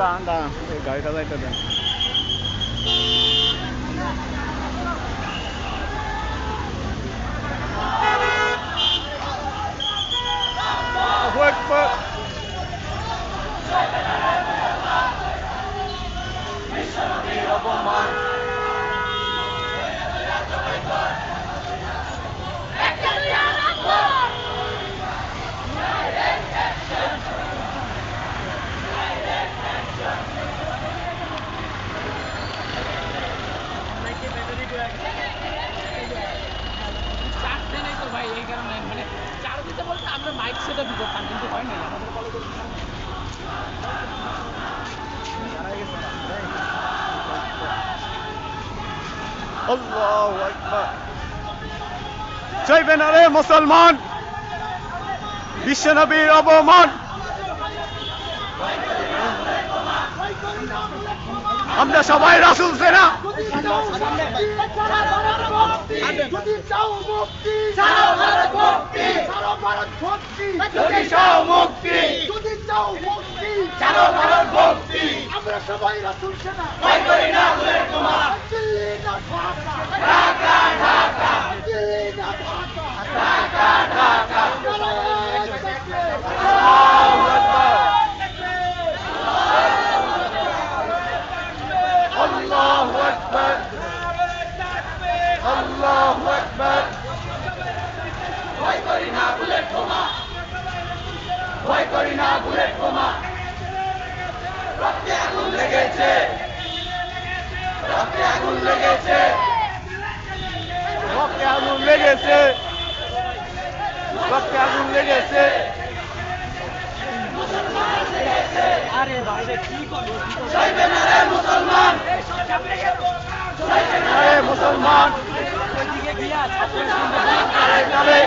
गाड़ी चलाई মানে চার দিতে বলতে আমরা মাইক সেটা দিতে পারি কিন্তু হয় নাই আমাদের কলে আল্লাহু আকবার। চাইবে না মুসলমান? বিশ্বনবীর অবমান আমরা সবাই রাসুল সেনা। যদি চাও মুক্তি সারা ভারত মুক্তি। সারা ভারত মুক্তি। যদি চাও মুক্তি। যদি চাও মুক্তি। সারা ভারত মুক্তি। আমরা সবাই রাসুল সেনা। ভয় করি না তোমার। দিল্লি না ঢাকা ঢাকা। ঢাকা দিল্লি না ঢাকা ঢাকা ঢাকা নারায়ণ তাকবীর। আল্লাহু আকবার আল্লাহু আকবার আল্লাহু আকবার ভয় করি না বুলেট বোমা ভয় করি না বুলেট বোমা রক্তে আগুন লেগেছে। রক্তে আগুন লেগেছে। রক্তে আগুন লেগেছে। রক্তে আগুন লেগেছে। আরে বাইরে কি করব চাইবে না রে মুসলমান। চাইবে না রে মুসলমান। ওইদিকে গিয়া ছাত্র আরে কালে